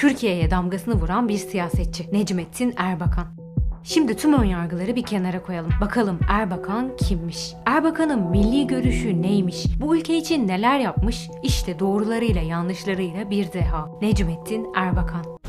Türkiye'ye damgasını vuran bir siyasetçi Necmettin Erbakan. Şimdi tüm önyargıları bir kenara koyalım. Bakalım Erbakan kimmiş? Erbakan'ın milli görüşü neymiş? Bu ülke için neler yapmış? İşte doğrularıyla yanlışlarıyla bir deha. Necmettin Erbakan.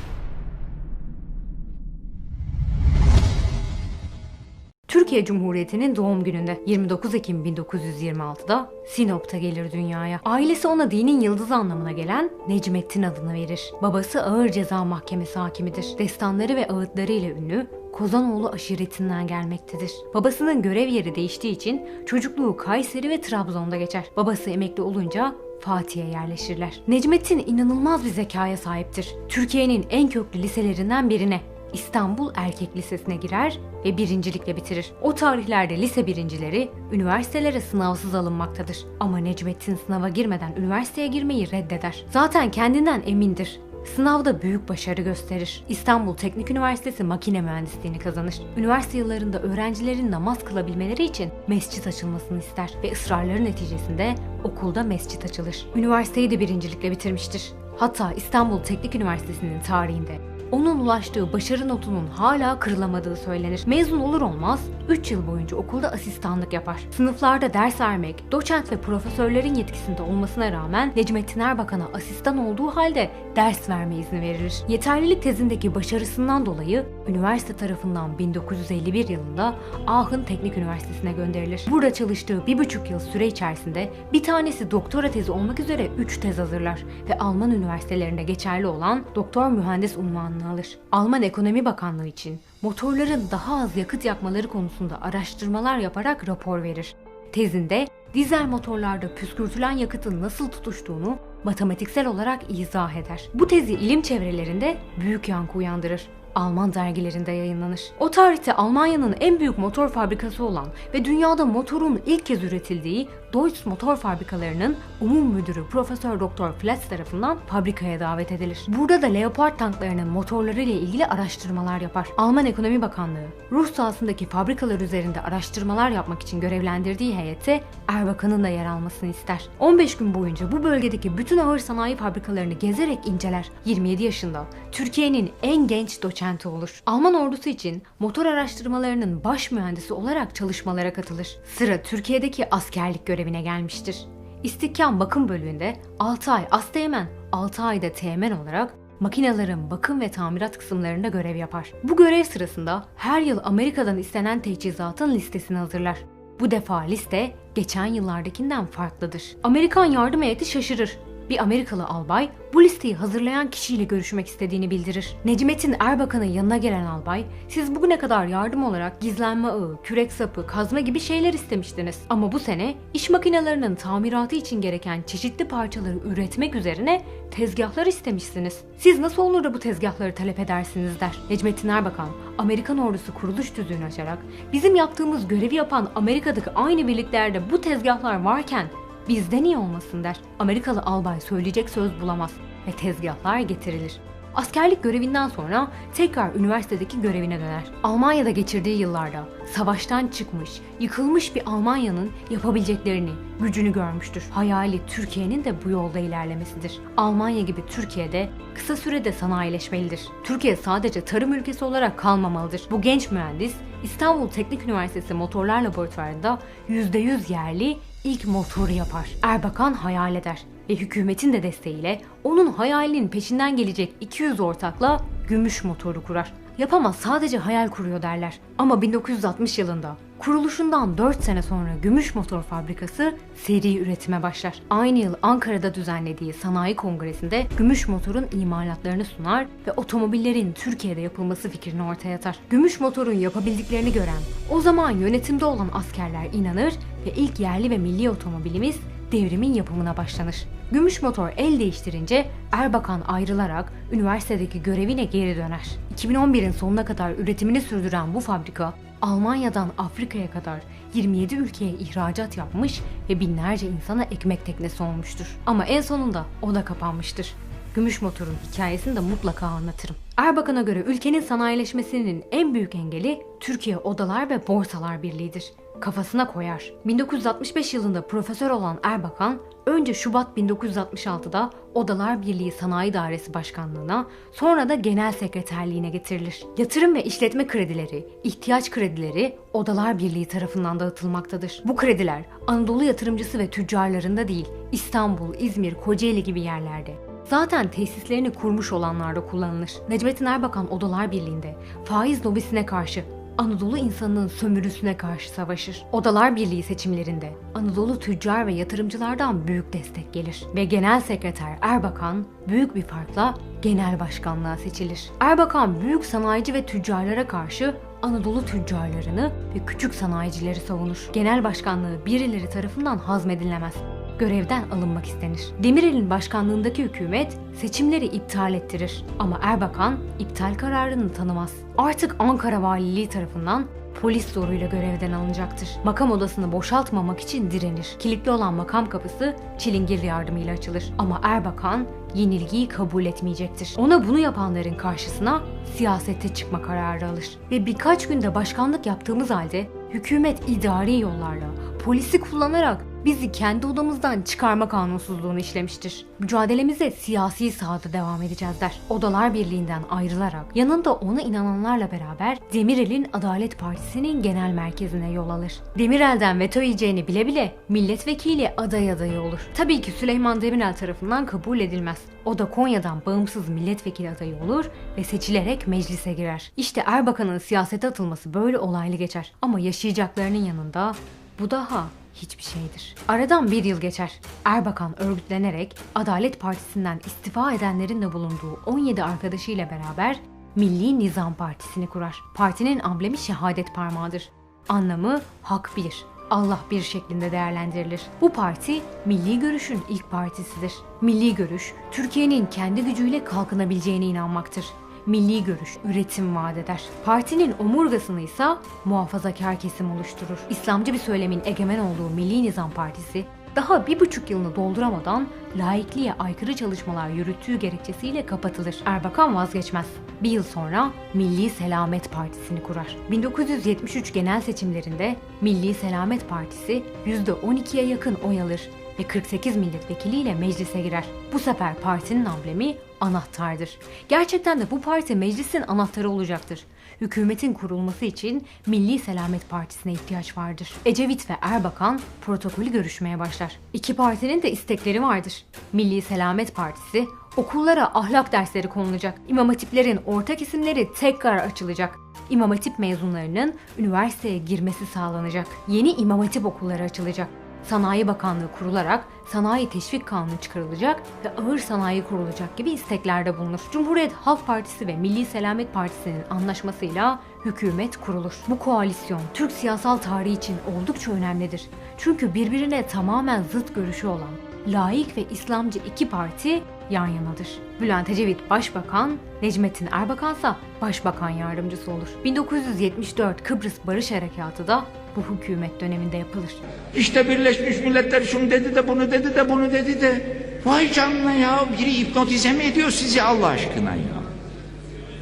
Türkiye Cumhuriyeti'nin doğum gününde 29 Ekim 1926'da Sinop'ta gelir dünyaya. Ailesi ona dinin yıldızı anlamına gelen Necmettin adını verir. Babası ağır ceza mahkemesi hakimidir. Destanları ve ağıtlarıyla ünlü Kozanoğlu aşiretinden gelmektedir. Babasının görev yeri değiştiği için çocukluğu Kayseri ve Trabzon'da geçer. Babası emekli olunca Fatih'e yerleşirler. Necmettin inanılmaz bir zekaya sahiptir. Türkiye'nin en köklü liselerinden birine İstanbul Erkek Lisesi'ne girer ve birincilikle bitirir. O tarihlerde lise birincileri üniversitelere sınavsız alınmaktadır. Ama Necmettin sınava girmeden üniversiteye girmeyi reddeder. Zaten kendinden emindir. Sınavda büyük başarı gösterir. İstanbul Teknik Üniversitesi makine mühendisliğini kazanır. Üniversite yıllarında öğrencilerin namaz kılabilmeleri için mescit açılmasını ister ve ısrarları neticesinde okulda mescit açılır. Üniversiteyi de birincilikle bitirmiştir. Hatta İstanbul Teknik Üniversitesi'nin tarihinde onun ulaştığı başarı notunun hala kırılamadığı söylenir. Mezun olur olmaz 3 yıl boyunca okulda asistanlık yapar. Sınıflarda ders vermek, doçent ve profesörlerin yetkisinde olmasına rağmen Necmettin Erbakan'a asistan olduğu halde ders verme izni verilir. Yeterlilik tezindeki başarısından dolayı üniversite tarafından 1951 yılında Aachen Teknik Üniversitesi'ne gönderilir. Burada çalıştığı bir buçuk yıl süre içerisinde bir tanesi doktora tezi olmak üzere 3 tez hazırlar ve Alman üniversitelerinde geçerli olan doktor mühendis unvanını alır. Alman Ekonomi Bakanlığı için motorların daha az yakıt yakmaları konusunda araştırmalar yaparak rapor verir. Tezinde dizel motorlarda püskürtülen yakıtın nasıl tutuştuğunu matematiksel olarak izah eder. Bu tezi ilim çevrelerinde büyük yankı uyandırır. Alman dergilerinde yayınlanır. O tarihte Almanya'nın en büyük motor fabrikası olan ve dünyada motorun ilk kez üretildiği Deutz Motor Fabrikalarının umum müdürü Profesör Doktor Flatz tarafından fabrikaya davet edilir. Burada da Leopard tanklarının motorları ile ilgili araştırmalar yapar. Alman Ekonomi Bakanlığı, Rus sahasındaki fabrikalar üzerinde araştırmalar yapmak için görevlendirdiği heyette Erbakan'ın da yer almasını ister. 15 gün boyunca bu bölgedeki bütün ağır sanayi fabrikalarını gezerek inceler. 27 yaşında Türkiye'nin en genç doçenti olur. Alman ordusu için motor araştırmalarının baş mühendisi olarak çalışmalara katılır. Sıra Türkiye'deki askerlik görevine gelmiştir. İstihkam bakım bölümünde 6 ay asteğmen, 6 ayda teğmen olarak makinelerin bakım ve tamirat kısımlarında görev yapar. Bu görev sırasında her yıl Amerika'dan istenen teçhizatın listesini hazırlar. Bu defa liste geçen yıllardakinden farklıdır. Amerikan yardım heyeti şaşırır. Bir Amerikalı albay bu listeyi hazırlayan kişiyle görüşmek istediğini bildirir. Necmettin Erbakan'ın yanına gelen albay, siz bugüne kadar yardım olarak gizlenme ağı, kürek sapı, kazma gibi şeyler istemiştiniz. Ama bu sene iş makinelerinin tamiratı için gereken çeşitli parçaları üretmek üzerine tezgahlar istemişsiniz. Siz nasıl olur da bu tezgahları talep edersiniz der. Necmettin Erbakan, Amerikan ordusu kuruluş tüzüğünü açarak, bizim yaptığımız görevi yapan Amerika'daki aynı birliklerde bu tezgahlar varken bizde niye olmasın der. Amerikalı albay söyleyecek söz bulamaz ve tezgahlar getirilir. Askerlik görevinden sonra tekrar üniversitedeki görevine döner. Almanya'da geçirdiği yıllarda savaştan çıkmış, yıkılmış bir Almanya'nın yapabileceklerini, gücünü görmüştür. Hayali Türkiye'nin de bu yolda ilerlemesidir. Almanya gibi Türkiye'de kısa sürede sanayileşmelidir. Türkiye sadece tarım ülkesi olarak kalmamalıdır. Bu genç mühendis İstanbul Teknik Üniversitesi Motorlar Laboratuvarı'nda %100 yerli ilk motoru yapar. Erbakan hayal eder ve hükümetin de desteğiyle onun hayalinin peşinden gelecek 200 ortakla gümüş motoru kurar. Yapamaz sadece hayal kuruyor derler. Ama 1960 yılında kuruluşundan 4 sene sonra Gümüş Motor Fabrikası seri üretime başlar. Aynı yıl Ankara'da düzenlediği sanayi kongresinde gümüş motorun imalatlarını sunar ve otomobillerin Türkiye'de yapılması fikrini ortaya atar. Gümüş motorun yapabildiklerini gören, o zaman yönetimde olan askerler inanır ve ilk yerli ve milli otomobilimiz devrimin yapımına başlanır. Gümüş motor el değiştirince Erbakan ayrılarak üniversitedeki görevine geri döner. 2011'in sonuna kadar üretimini sürdüren bu fabrika Almanya'dan Afrika'ya kadar 27 ülkeye ihracat yapmış ve binlerce insana ekmek teknesi olmuştur. Ama en sonunda o da kapanmıştır. Gümüş motorun hikayesini de mutlaka anlatırım. Erbakan'a göre ülkenin sanayileşmesinin en büyük engeli Türkiye Odalar ve Borsalar Birliği'dir. Kafasına koyar. 1965 yılında profesör olan Erbakan, önce Şubat 1966'da Odalar Birliği Sanayi Dairesi Başkanlığına, sonra da Genel Sekreterliğine getirilir. Yatırım ve işletme kredileri, ihtiyaç kredileri Odalar Birliği tarafından dağıtılmaktadır. Bu krediler Anadolu yatırımcısı ve tüccarlarında değil, İstanbul, İzmir, Kocaeli gibi yerlerde Zaten tesislerini kurmuş olanlarda kullanılır. Necmettin Erbakan Odalar Birliği'nde faiz lobisine karşı Anadolu insanının sömürüsüne karşı savaşır. Odalar Birliği seçimlerinde Anadolu tüccar ve yatırımcılardan büyük destek gelir ve Genel Sekreter Erbakan büyük bir farkla genel başkanlığa seçilir. Erbakan büyük sanayici ve tüccarlara karşı Anadolu tüccarlarını ve küçük sanayicileri savunur. Genel başkanlığı birileri tarafından hazmedilemez görevden alınmak istenir. Demirel'in başkanlığındaki hükümet seçimleri iptal ettirir ama Erbakan iptal kararını tanımaz. Artık Ankara Valiliği tarafından polis zoruyla görevden alınacaktır. Makam odasını boşaltmamak için direnir. Kilitli olan makam kapısı çilingir yardımıyla açılır. Ama Erbakan yenilgiyi kabul etmeyecektir. Ona bunu yapanların karşısına siyasete çıkma kararı alır. Ve birkaç günde başkanlık yaptığımız halde hükümet idari yollarla polisi kullanarak bizi kendi odamızdan çıkarma kanunsuzluğunu işlemiştir. Mücadelemize siyasi sahada devam edeceğiz der. Odalar Birliği'nden ayrılarak yanında ona inananlarla beraber Demirel'in Adalet Partisi'nin genel merkezine yol alır. Demirel'den veto yiyeceğini bile bile milletvekili aday adayı olur. Tabii ki Süleyman Demirel tarafından kabul edilmez. O da Konya'dan bağımsız milletvekili adayı olur ve seçilerek meclise girer. İşte Erbakan'ın siyasete atılması böyle olaylı geçer. Ama yaşayacaklarının yanında bu daha hiçbir şeydir. Aradan bir yıl geçer. Erbakan örgütlenerek Adalet Partisi'nden istifa edenlerin de bulunduğu 17 arkadaşıyla beraber Milli Nizam Partisi'ni kurar. Partinin amblemi şehadet parmağıdır. Anlamı hak bir, Allah bir şeklinde değerlendirilir. Bu parti milli görüşün ilk partisidir. Milli görüş, Türkiye'nin kendi gücüyle kalkınabileceğine inanmaktır milli görüş, üretim vaat eder. Partinin omurgasını ise muhafazakar kesim oluşturur. İslamcı bir söylemin egemen olduğu Milli Nizam Partisi daha bir buçuk yılını dolduramadan laikliğe aykırı çalışmalar yürüttüğü gerekçesiyle kapatılır. Erbakan vazgeçmez. Bir yıl sonra Milli Selamet Partisi'ni kurar. 1973 genel seçimlerinde Milli Selamet Partisi %12'ye yakın oy alır ve 48 milletvekiliyle meclise girer. Bu sefer partinin amblemi anahtardır. Gerçekten de bu parti meclisin anahtarı olacaktır. Hükümetin kurulması için Milli Selamet Partisi'ne ihtiyaç vardır. Ecevit ve Erbakan protokolü görüşmeye başlar. İki partinin de istekleri vardır. Milli Selamet Partisi okullara ahlak dersleri konulacak. İmam hatiplerin ortak isimleri tekrar açılacak. İmam hatip mezunlarının üniversiteye girmesi sağlanacak. Yeni imam hatip okulları açılacak. Sanayi Bakanlığı kurularak sanayi teşvik kanunu çıkarılacak ve ağır sanayi kurulacak gibi isteklerde bulunur. Cumhuriyet Halk Partisi ve Milli Selamet Partisi'nin anlaşmasıyla hükümet kurulur. Bu koalisyon Türk siyasal tarihi için oldukça önemlidir. Çünkü birbirine tamamen zıt görüşü olan laik ve İslamcı iki parti yan yanadır. Bülent Ecevit başbakan, Necmettin Erbakan ise başbakan yardımcısı olur. 1974 Kıbrıs Barış Harekatı da bu hükümet döneminde yapılır. İşte Birleşmiş Milletler şunu dedi de bunu dedi de bunu dedi de. Vay canına ya biri hipnotize mi ediyor sizi Allah aşkına ya.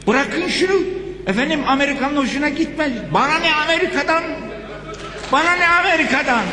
Bırakın şunu. Efendim Amerika'nın hoşuna gitmez. Bana ne Amerika'dan? Bana ne Amerika'dan?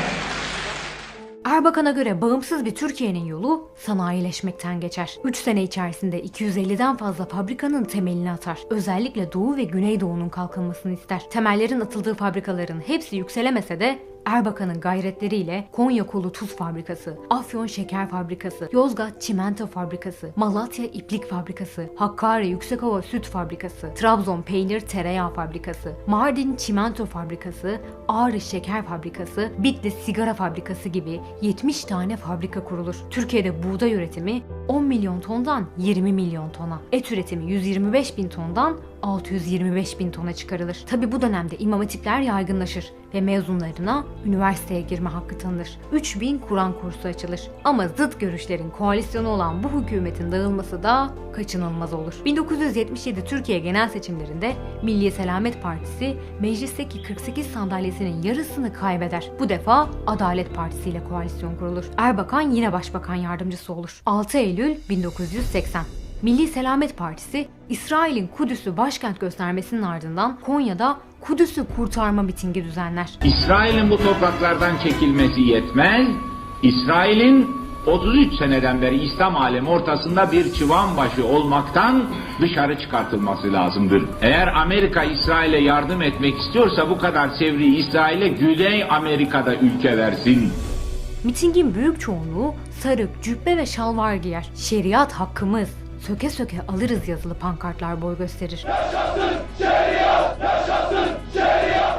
Erbakan'a göre bağımsız bir Türkiye'nin yolu sanayileşmekten geçer. 3 sene içerisinde 250'den fazla fabrikanın temelini atar. Özellikle Doğu ve Güneydoğu'nun kalkınmasını ister. Temellerin atıldığı fabrikaların hepsi yükselemese de Erbakan'ın gayretleriyle Konya Kolu Tuz Fabrikası, Afyon Şeker Fabrikası, Yozgat Çimento Fabrikası, Malatya İplik Fabrikası, Hakkari Yüksekova Süt Fabrikası, Trabzon Peynir Tereyağı Fabrikası, Mardin Çimento Fabrikası, Ağrı Şeker Fabrikası, Bitlis Sigara Fabrikası gibi 70 tane fabrika kurulur. Türkiye'de buğday üretimi 10 milyon tondan 20 milyon tona, et üretimi 125 bin tondan 625 bin tona çıkarılır. Tabi bu dönemde imam hatipler yaygınlaşır ve mezunlarına üniversiteye girme hakkı tanınır. 3000 Kur'an kursu açılır. Ama zıt görüşlerin koalisyonu olan bu hükümetin dağılması da kaçınılmaz olur. 1977 Türkiye genel seçimlerinde Milli Selamet Partisi meclisteki 48 sandalyesinin yarısını kaybeder. Bu defa Adalet Partisi ile koalisyon kurulur. Erbakan yine başbakan yardımcısı olur. 6 Eylül 1980 Milli Selamet Partisi, İsrail'in Kudüs'ü başkent göstermesinin ardından Konya'da Kudüs'ü kurtarma mitingi düzenler. İsrail'in bu topraklardan çekilmesi yetmez. İsrail'in 33 seneden beri İslam alemi ortasında bir çıvan başı olmaktan dışarı çıkartılması lazımdır. Eğer Amerika İsrail'e yardım etmek istiyorsa bu kadar sevriyi İsrail'e Güney Amerika'da ülke versin. Mitingin büyük çoğunluğu sarık, cübbe ve şalvar giyer. Şeriat hakkımız, söke söke alırız yazılı pankartlar boy gösterir.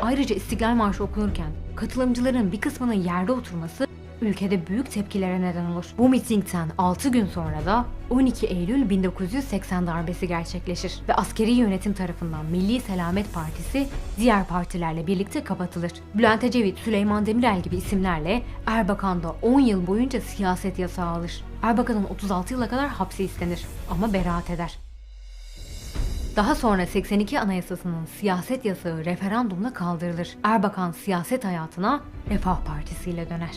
Ayrıca İstiklal Marşı okunurken katılımcıların bir kısmının yerde oturması ülkede büyük tepkilere neden olur. Bu mitingden 6 gün sonra da 12 Eylül 1980 darbesi gerçekleşir ve askeri yönetim tarafından Milli Selamet Partisi diğer partilerle birlikte kapatılır. Bülent Ecevit, Süleyman Demirel gibi isimlerle Erbakan da 10 yıl boyunca siyaset yasağı alır. Erbakan'ın 36 yıla kadar hapse istenir ama beraat eder. Daha sonra 82 Anayasası'nın siyaset yasağı referandumla kaldırılır. Erbakan siyaset hayatına Refah Partisi ile döner.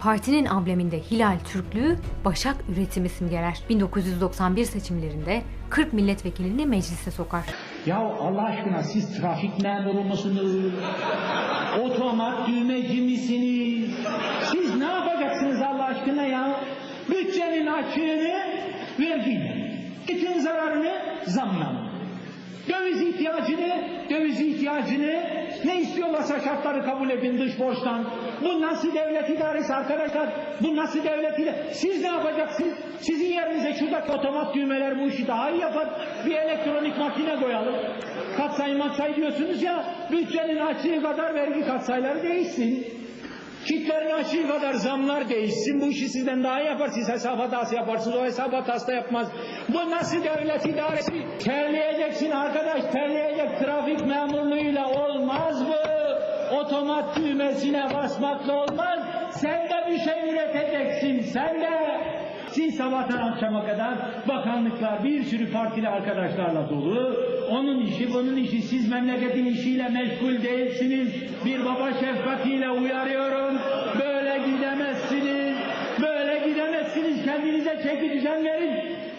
Partinin ambleminde hilal Türklüğü, Başak üretimi simgeler. 1991 seçimlerinde 40 milletvekilini meclise sokar. Ya Allah aşkına siz trafik memuru musunuz? Otomat düğmeci misiniz? Siz ne yapacaksınız Allah aşkına ya? Bütçenin açığını vergiyle. Bütün zararını zamla. Döviz ihtiyacını, döviz ihtiyacını ne istiyorlarsa şartları kabul edin dış borçtan. Bu nasıl devlet idaresi arkadaşlar? Bu nasıl devlet idaresi? Siz ne yapacaksınız? Sizin yerinize şuradaki otomat düğmeler bu işi daha iyi yapar. Bir elektronik makine koyalım. Katsayı matsayı diyorsunuz ya, bütçenin açığı kadar vergi katsayıları değişsin. Kitlerin açığı kadar zamlar değişsin. Bu işi sizden daha yapar. Siz hesap hatası yaparsınız. O hesap hatası da yapmaz. Bu nasıl devlet idaresi? Terleyeceksin arkadaş. Terleyecek trafik memurluğuyla olmaz bu. Otomat düğmesine basmakla olmaz. Sen de bir şey üreteceksin. Sen de. Siz sabahtan akşama kadar bakanlıklar bir sürü partili arkadaşlarla dolu. Onun işi bunun işi siz memleketin işiyle meşgul değilsiniz. Bir baba şefkatiyle uyarıyorum. Böyle gidemezsiniz. Böyle gidemezsiniz. Kendinize çeki düzen verin.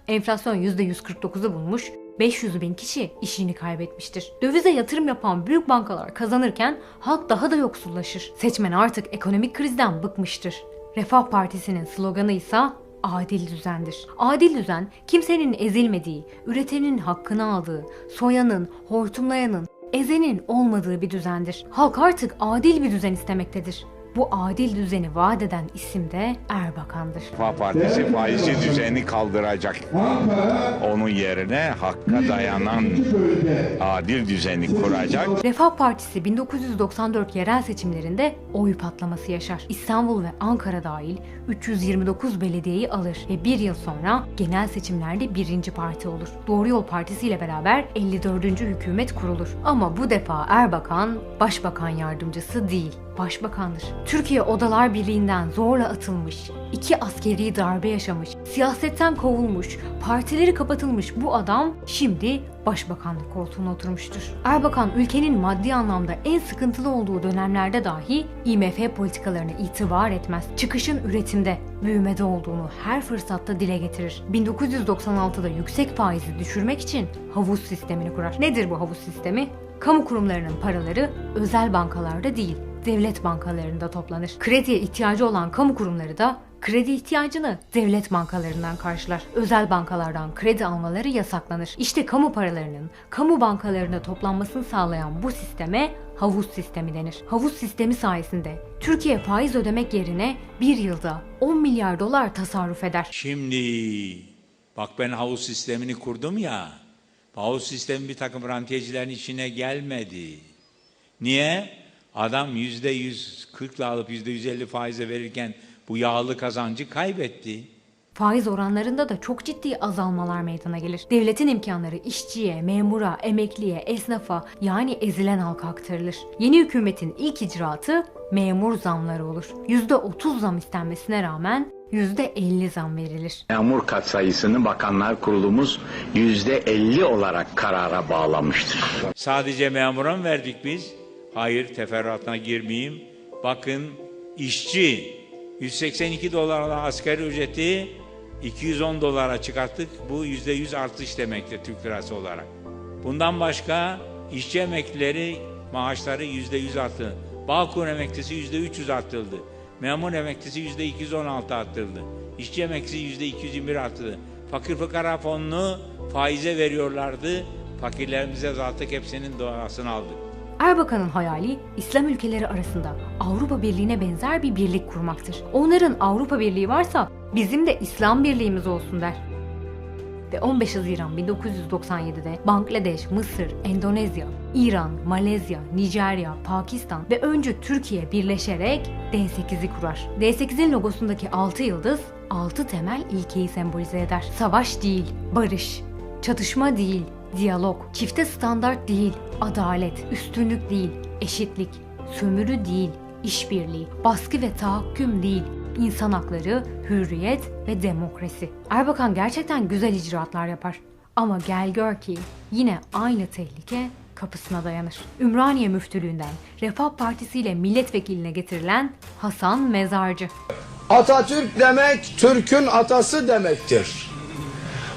Enflasyon %149'u bulmuş, 500 bin kişi işini kaybetmiştir. Dövize yatırım yapan büyük bankalar kazanırken halk daha da yoksullaşır. Seçmen artık ekonomik krizden bıkmıştır. Refah Partisi'nin sloganı ise adil düzendir. Adil düzen kimsenin ezilmediği, üretenin hakkını aldığı, soyanın, hortumlayanın, ezenin olmadığı bir düzendir. Halk artık adil bir düzen istemektedir. Bu adil düzeni vaat eden isim de Erbakan'dır. Refah Partisi faizci düzeni kaldıracak. Onun yerine hakka dayanan adil düzeni kuracak. Refah Partisi 1994 yerel seçimlerinde oy patlaması yaşar. İstanbul ve Ankara dahil 329 belediyeyi alır ve bir yıl sonra genel seçimlerde birinci parti olur. Doğru Yol Partisi ile beraber 54. hükümet kurulur. Ama bu defa Erbakan başbakan yardımcısı değil başbakandır. Türkiye Odalar Birliği'nden zorla atılmış, iki askeri darbe yaşamış, siyasetten kovulmuş, partileri kapatılmış bu adam şimdi başbakanlık koltuğuna oturmuştur. Erbakan ülkenin maddi anlamda en sıkıntılı olduğu dönemlerde dahi IMF politikalarına itibar etmez. Çıkışın üretimde, büyümede olduğunu her fırsatta dile getirir. 1996'da yüksek faizi düşürmek için havuz sistemini kurar. Nedir bu havuz sistemi? Kamu kurumlarının paraları özel bankalarda değil, devlet bankalarında toplanır. Krediye ihtiyacı olan kamu kurumları da kredi ihtiyacını devlet bankalarından karşılar. Özel bankalardan kredi almaları yasaklanır. İşte kamu paralarının kamu bankalarında toplanmasını sağlayan bu sisteme havuz sistemi denir. Havuz sistemi sayesinde Türkiye faiz ödemek yerine bir yılda 10 milyar dolar tasarruf eder. Şimdi bak ben havuz sistemini kurdum ya. Havuz sistemi bir takım rantiyecilerin içine gelmedi. Niye? Adam yüzde yüz kırkla alıp yüzde yüz elli faize verirken bu yağlı kazancı kaybetti. Faiz oranlarında da çok ciddi azalmalar meydana gelir. Devletin imkanları işçiye, memura, emekliye, esnafa yani ezilen halka aktarılır. Yeni hükümetin ilk icraatı memur zamları olur. %30 zam istenmesine rağmen %50 zam verilir. Memur katsayısını Bakanlar Kurulumuz yüzde 50 olarak karara bağlamıştır. Sadece memura mı verdik biz? Hayır teferruatına girmeyeyim. Bakın işçi 182 dolarla asgari ücreti 210 dolara çıkarttık. Bu %100 artış demektir Türk lirası olarak. Bundan başka işçi emeklileri maaşları %100 arttı. Bağkur emeklisi %300 arttırıldı. Memur emeklisi %216 arttırıldı. İşçi emeklisi %221 arttırıldı. Fakir fukara fonunu faize veriyorlardı. Fakirlerimize azalttık hepsinin doğasını aldık. Erbakan'ın hayali İslam ülkeleri arasında Avrupa Birliği'ne benzer bir birlik kurmaktır. Onların Avrupa Birliği varsa bizim de İslam Birliğimiz olsun der. Ve 15 Haziran 1997'de Bangladeş, Mısır, Endonezya, İran, Malezya, Nijerya, Pakistan ve önce Türkiye birleşerek D8'i kurar. D8'in logosundaki 6 yıldız 6 temel ilkeyi sembolize eder. Savaş değil, barış, çatışma değil, diyalog, çifte standart değil, adalet, üstünlük değil, eşitlik, sömürü değil, işbirliği, baskı ve tahakküm değil, insan hakları, hürriyet ve demokrasi. Erbakan gerçekten güzel icraatlar yapar. Ama gel gör ki yine aynı tehlike kapısına dayanır. Ümraniye müftülüğünden Refah Partisi ile milletvekiline getirilen Hasan Mezarcı. Atatürk demek Türk'ün atası demektir.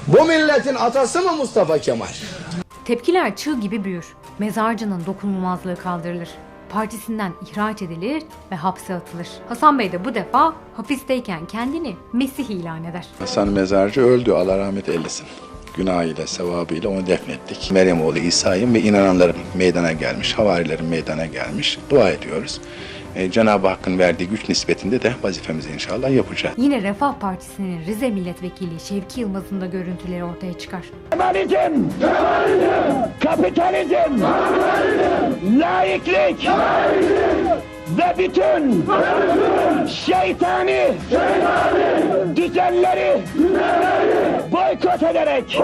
Bu milletin atası mı Mustafa Kemal? Tepkiler çığ gibi büyür. Mezarcının dokunulmazlığı kaldırılır. Partisinden ihraç edilir ve hapse atılır. Hasan Bey de bu defa hapisteyken kendini Mesih ilan eder. Hasan Mezarcı öldü Allah rahmet eylesin. Günahıyla, sevabıyla onu defnettik. Meryem oğlu İsa'yı ve inananların meydana gelmiş, havarilerin meydana gelmiş. Dua ediyoruz. E, Cenab-ı Hakk'ın verdiği güç nispetinde de vazifemizi inşallah yapacağız. Yine Refah Partisi'nin Rize Milletvekili Şevki Yılmaz'ın da görüntüleri ortaya çıkar. Kemalizm, kapitalizm, laiklik ve bütün şeytani düzenleri boykot ederek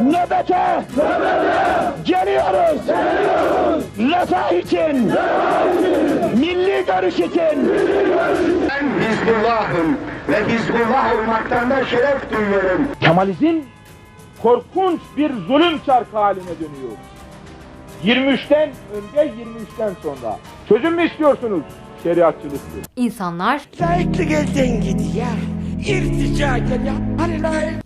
nöbete geliyoruz. Refah için, milli görüş için. Ben Hizbullah'ım ve Hizbullah olmaktan da şeref duyuyorum. Kemalizm korkunç bir zulüm çarkı haline dönüyor. 23'ten önce 23'ten sonra. Çözüm mü istiyorsunuz? Şeriatçılıktır. İnsanlar Layıklık elden gidiyor. İrtica geliyor. Hani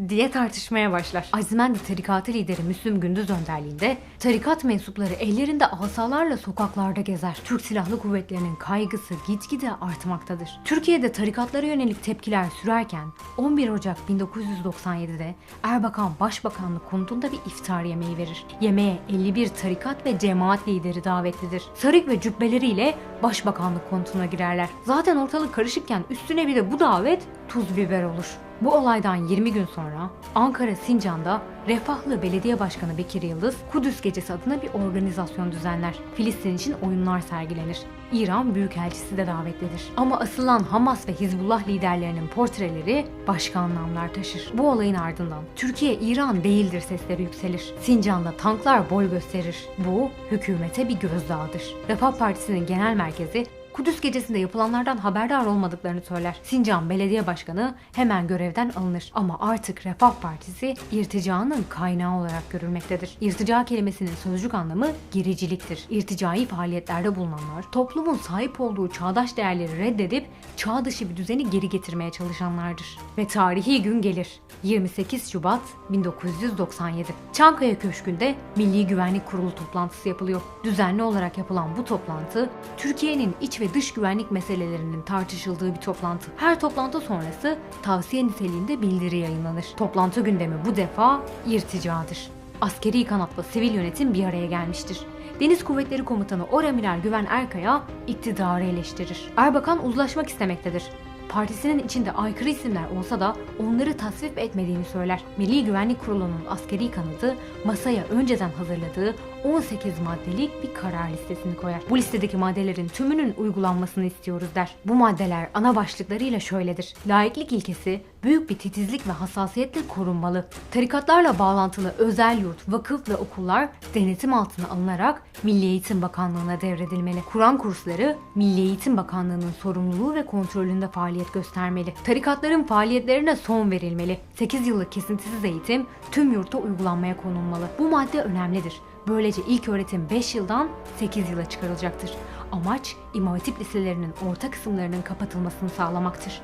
diye tartışmaya başlar. Azimendi tarikatı lideri Müslüm Gündüz önderliğinde tarikat mensupları ellerinde asalarla sokaklarda gezer. Türk Silahlı Kuvvetleri'nin kaygısı gitgide artmaktadır. Türkiye'de tarikatlara yönelik tepkiler sürerken 11 Ocak 1997'de Erbakan Başbakanlık konutunda bir iftar yemeği verir. Yemeğe 51 tarikat ve cemaat lideri davetlidir. Sarık ve cübbeleriyle Başbakanlık konutuna girerler. Zaten ortalık karışıkken üstüne bir de bu davet tuz biber olur. Bu olaydan 20 gün sonra Ankara Sincan'da Refahlı Belediye Başkanı Bekir Yıldız Kudüs Gecesi adına bir organizasyon düzenler. Filistin için oyunlar sergilenir. İran Büyükelçisi de davetlidir. Ama asılan Hamas ve Hizbullah liderlerinin portreleri başka anlamlar taşır. Bu olayın ardından Türkiye İran değildir sesleri yükselir. Sincan'da tanklar boy gösterir. Bu hükümete bir gözdağıdır. Refah Partisi'nin genel merkezi Kudüs gecesinde yapılanlardan haberdar olmadıklarını söyler. Sincan Belediye Başkanı hemen görevden alınır. Ama artık Refah Partisi irticanın kaynağı olarak görülmektedir. İrtica kelimesinin sözcük anlamı gericiliktir. İrticai faaliyetlerde bulunanlar, toplumun sahip olduğu çağdaş değerleri reddedip çağ dışı bir düzeni geri getirmeye çalışanlardır. Ve tarihi gün gelir. 28 Şubat 1997. Çankaya Köşkü'nde Milli Güvenlik Kurulu toplantısı yapılıyor. Düzenli olarak yapılan bu toplantı Türkiye'nin iç ve dış güvenlik meselelerinin tartışıldığı bir toplantı. Her toplantı sonrası tavsiye niteliğinde bildiri yayınlanır. Toplantı gündemi bu defa irticadır. Askeri kanatla sivil yönetim bir araya gelmiştir. Deniz Kuvvetleri Komutanı Oramiral Güven Erkaya iktidarı eleştirir. Erbakan uzlaşmak istemektedir. Partisinin içinde aykırı isimler olsa da onları tasvip etmediğini söyler. Milli Güvenlik Kurulu'nun askeri kanadı masaya önceden hazırladığı 18 maddelik bir karar listesini koyar. Bu listedeki maddelerin tümünün uygulanmasını istiyoruz der. Bu maddeler ana başlıklarıyla şöyledir. Laiklik ilkesi büyük bir titizlik ve hassasiyetle korunmalı. Tarikatlarla bağlantılı özel yurt, vakıf ve okullar denetim altına alınarak Milli Eğitim Bakanlığı'na devredilmeli. Kur'an kursları Milli Eğitim Bakanlığı'nın sorumluluğu ve kontrolünde faaliyet göstermeli. Tarikatların faaliyetlerine son verilmeli. 8 yıllık kesintisiz eğitim tüm yurtta uygulanmaya konulmalı. Bu madde önemlidir. Böylece ilk öğretim 5 yıldan 8 yıla çıkarılacaktır. Amaç İmam Hatip liselerinin orta kısımlarının kapatılmasını sağlamaktır.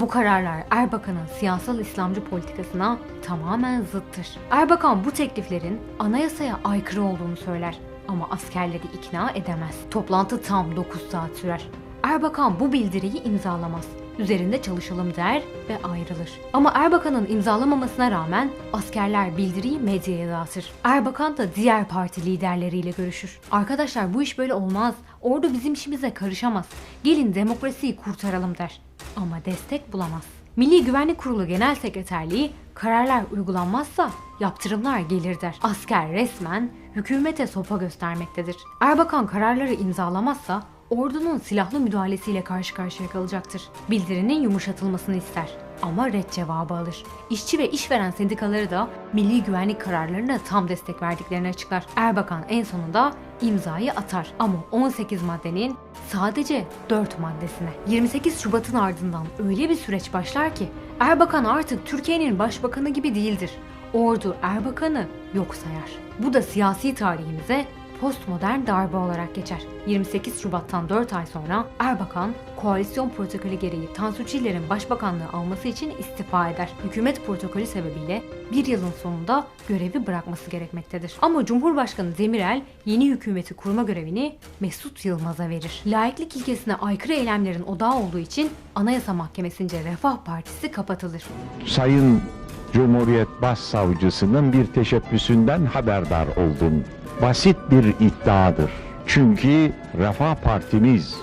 Bu kararlar Erbakan'ın siyasal İslamcı politikasına tamamen zıttır. Erbakan bu tekliflerin anayasaya aykırı olduğunu söyler ama askerleri ikna edemez. Toplantı tam 9 saat sürer. Erbakan bu bildiriyi imzalamaz. Üzerinde çalışalım der ve ayrılır. Ama Erbakan'ın imzalamamasına rağmen askerler bildiriyi medyaya dağıtır. Erbakan da diğer parti liderleriyle görüşür. Arkadaşlar bu iş böyle olmaz. Ordu bizim işimize karışamaz. Gelin demokrasiyi kurtaralım der. Ama destek bulamaz. Milli Güvenlik Kurulu Genel Sekreterliği kararlar uygulanmazsa yaptırımlar gelir der. Asker resmen hükümete sopa göstermektedir. Erbakan kararları imzalamazsa ordunun silahlı müdahalesiyle karşı karşıya kalacaktır. Bildirinin yumuşatılmasını ister ama red cevabı alır. İşçi ve işveren sendikaları da milli güvenlik kararlarına tam destek verdiklerini açıklar. Erbakan en sonunda imzayı atar ama 18 maddenin sadece 4 maddesine. 28 Şubat'ın ardından öyle bir süreç başlar ki Erbakan artık Türkiye'nin başbakanı gibi değildir. Ordu Erbakan'ı yok sayar. Bu da siyasi tarihimize postmodern darbe olarak geçer. 28 Şubat'tan 4 ay sonra Erbakan, koalisyon protokolü gereği Tansu Çiller'in başbakanlığı alması için istifa eder. Hükümet protokolü sebebiyle bir yılın sonunda görevi bırakması gerekmektedir. Ama Cumhurbaşkanı Demirel yeni hükümeti kurma görevini Mesut Yılmaz'a verir. Laiklik ilkesine aykırı eylemlerin odağı olduğu için Anayasa Mahkemesi'nce Refah Partisi kapatılır. Sayın Cumhuriyet Başsavcısının bir teşebbüsünden haberdar oldum. Basit bir iddiadır. Çünkü Refah Partimiz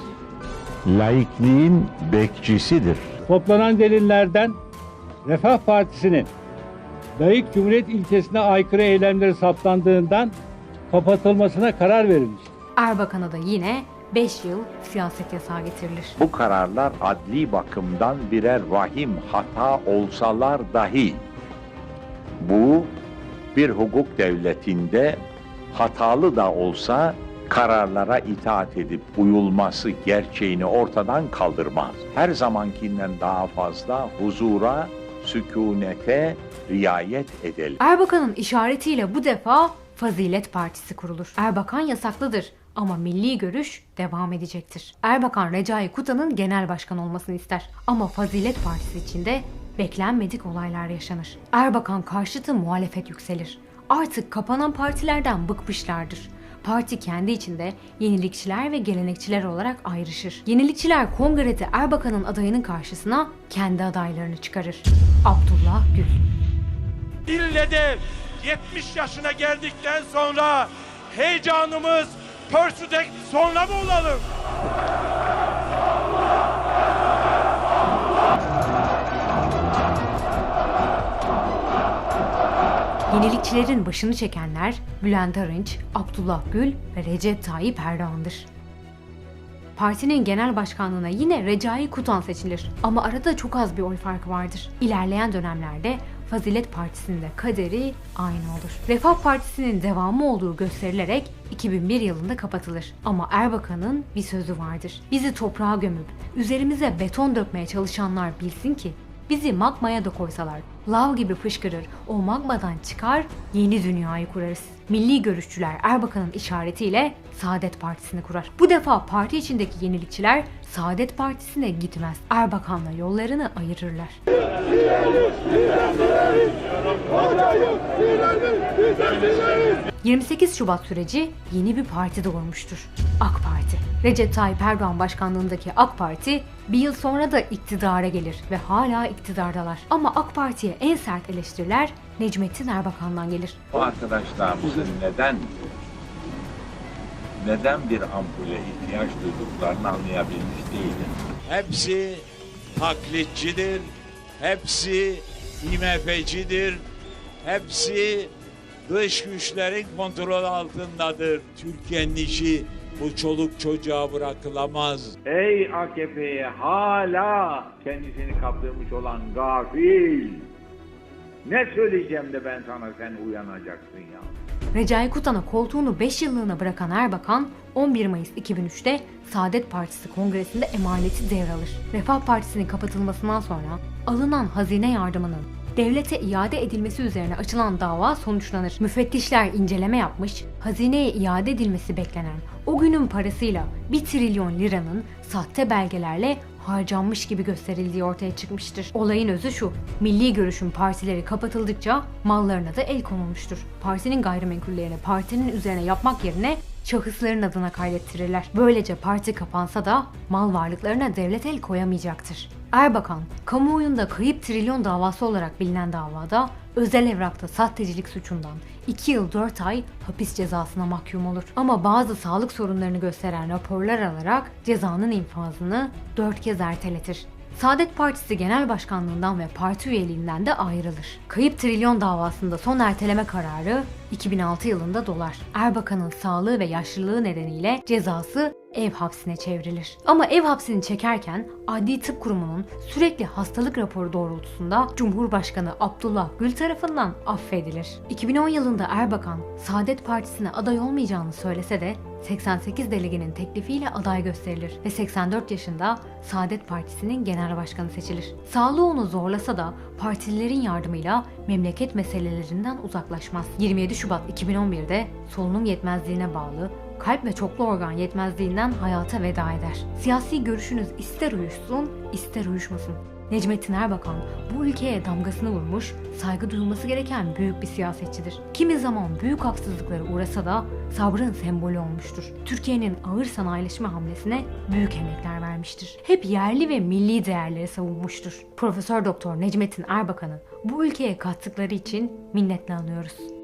laikliğin bekçisidir. Toplanan delillerden Refah Partisi'nin layık cumhuriyet ilkesine aykırı eylemleri saptandığından kapatılmasına karar verilmiş. Erbakan'a da yine 5 yıl siyaset yasağı getirilir. Bu kararlar adli bakımdan birer vahim hata olsalar dahi bu bir hukuk devletinde hatalı da olsa kararlara itaat edip uyulması gerçeğini ortadan kaldırmaz. Her zamankinden daha fazla huzura, sükunete riayet edelim. Erbakan'ın işaretiyle bu defa Fazilet Partisi kurulur. Erbakan yasaklıdır ama milli görüş devam edecektir. Erbakan Recai Kuta'nın genel başkan olmasını ister. Ama Fazilet Partisi içinde beklenmedik olaylar yaşanır. Erbakan karşıtı muhalefet yükselir. Artık kapanan partilerden bıkmışlardır. Parti kendi içinde yenilikçiler ve gelenekçiler olarak ayrışır. Yenilikçiler kongrede Erbakan'ın adayının karşısına kendi adaylarını çıkarır. Abdullah Gül. İlle de 70 yaşına geldikten sonra heyecanımız pörsüdek sonra mı olalım? Yenilikçilerin başını çekenler Bülent Arınç, Abdullah Gül ve Recep Tayyip Erdoğan'dır. Partinin genel başkanlığına yine Recai Kutan seçilir ama arada çok az bir oy farkı vardır. İlerleyen dönemlerde Fazilet Partisi'nin de kaderi aynı olur. Refah Partisi'nin devamı olduğu gösterilerek 2001 yılında kapatılır. Ama Erbakan'ın bir sözü vardır. Bizi toprağa gömüp üzerimize beton dökmeye çalışanlar bilsin ki Bizi magmaya da koysalar lav gibi fışkırır, o magmadan çıkar, yeni dünyayı kurarız. Milli görüşçüler Erbakan'ın işaretiyle Saadet Partisi'ni kurar. Bu defa parti içindeki yenilikçiler Saadet Partisi'ne gitmez. Erbakan'la yollarını ayırırlar. 28 Şubat süreci yeni bir parti doğurmuştur. AK Parti. Recep Tayyip Erdoğan başkanlığındaki AK Parti bir yıl sonra da iktidara gelir ve hala iktidardalar. Ama AK Parti'ye en sert eleştiriler Necmettin Erbakan'dan gelir. Bu arkadaşlarımızın neden neden bir ampule ihtiyaç duyduklarını anlayabilmiş değilim. Hepsi taklitçidir, hepsi IMF'cidir, hepsi dış güçlerin kontrol altındadır. Türkiye'nin işi bu çoluk çocuğa bırakılamaz. Ey AKP'ye hala kendisini kaptırmış olan gafil. Ne söyleyeceğim de ben sana sen uyanacaksın ya. Recai Kutan'a koltuğunu 5 yıllığına bırakan Erbakan 11 Mayıs 2003'te Saadet Partisi kongresinde emaneti devralır. Refah Partisi'nin kapatılmasından sonra alınan hazine yardımının devlete iade edilmesi üzerine açılan dava sonuçlanır. Müfettişler inceleme yapmış, hazineye iade edilmesi beklenen o günün parasıyla 1 trilyon liranın sahte belgelerle harcanmış gibi gösterildiği ortaya çıkmıştır. Olayın özü şu, milli görüşün partileri kapatıldıkça mallarına da el konulmuştur. Partinin gayrimenkullerini partinin üzerine yapmak yerine şahısların adına kaydettirirler. Böylece parti kapansa da mal varlıklarına devlet el koyamayacaktır. Erbakan, kamuoyunda kayıp trilyon davası olarak bilinen davada özel evrakta sahtecilik suçundan 2 yıl 4 ay hapis cezasına mahkum olur. Ama bazı sağlık sorunlarını gösteren raporlar alarak cezanın infazını 4 kez erteletir. Saadet Partisi Genel Başkanlığından ve parti üyeliğinden de ayrılır. Kayıp trilyon davasında son erteleme kararı 2006 yılında dolar. Erbakan'ın sağlığı ve yaşlılığı nedeniyle cezası ev hapsine çevrilir. Ama ev hapsini çekerken Adli Tıp Kurumu'nun sürekli hastalık raporu doğrultusunda Cumhurbaşkanı Abdullah Gül tarafından affedilir. 2010 yılında Erbakan, Saadet Partisi'ne aday olmayacağını söylese de 88 delegenin teklifiyle aday gösterilir ve 84 yaşında Saadet Partisi'nin genel başkanı seçilir. Sağlığı onu zorlasa da partililerin yardımıyla memleket meselelerinden uzaklaşmaz. 27 Şubat 2011'de solunum yetmezliğine bağlı kalp ve çoklu organ yetmezliğinden hayata veda eder. Siyasi görüşünüz ister uyuşsun, ister uyuşmasın. Necmettin Erbakan bu ülkeye damgasını vurmuş, saygı duyulması gereken büyük bir siyasetçidir. Kimi zaman büyük haksızlıklara uğrasa da sabrın sembolü olmuştur. Türkiye'nin ağır sanayileşme hamlesine büyük emekler vermiştir. Hep yerli ve milli değerleri savunmuştur. Profesör Doktor Necmettin Erbakan'ı bu ülkeye kattıkları için minnetle anıyoruz.